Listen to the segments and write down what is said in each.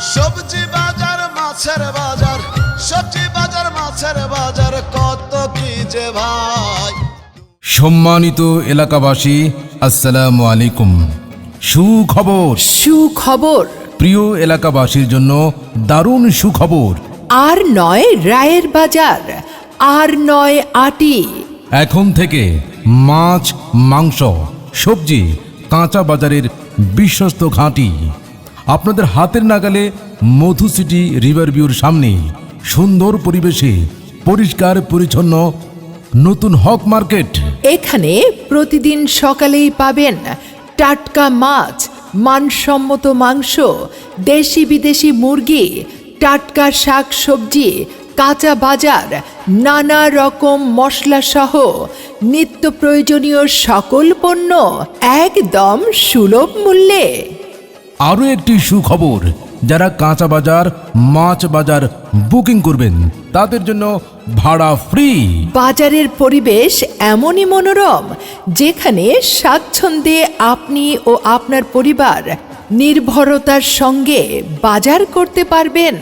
সবজি বাজার মাছের বাজার সবজি বাজার মাছের বাজার কত কি যে ভাই। সম্মানিত এলাকাবাসী আসসালামু আলাইকুম। সুখবর। সুখবর। প্রিয় এলাকাবাসীর জন্য দারুণ সুখবর। আর নয় রায়ের বাজার আর নয় আটি। এখন থেকে মাছ মাংস সবজি কাঁচা বাজারের বিশ্বস্ত ঘাঁটি। আপনাদের হাতের নাগালে মধু সিটি রিভার ভিউর সামনে সুন্দর পরিবেশে পরিষ্কার, পরিচ্ছন্ন, নতুন হক মার্কেট। এখানে প্রতিদিন সকালেই পাবেন টাটকা মাছ, মানসম্মত মাংস, দেশি বিদেশি মুরগি, টাটকা শাক সবজি কাঁচা বাজার, নানা রকম মশলা সহ নিত্য প্রয়োজনীয় সকল পণ্য একদম সুলভ মূল্যে। আরও একটি সুখবর যারা কাঁচা বাজার মাছ বাজার বুকিং করবেন তাদের জন্য ভাড়া ফ্রি। বাজারের পরিবেশ এমনই মনোরম যেখানে স্বাচ্ছন্দ্যে আপনি ও আপনার পরিবার নির্ভরতার সঙ্গে বাজার করতে পারবেন।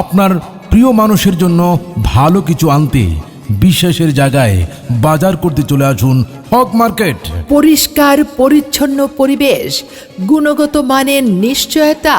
আপনার প্রিয় মানুষের জন্য ভালো কিছু আনতে বিশ্বাসের জায়গায় বাজার করতে চলে আসুন হক মার্কেট পরিষ্কার পরিচ্ছন্ন পরিবেশ গুণগত মানের নিশ্চয়তা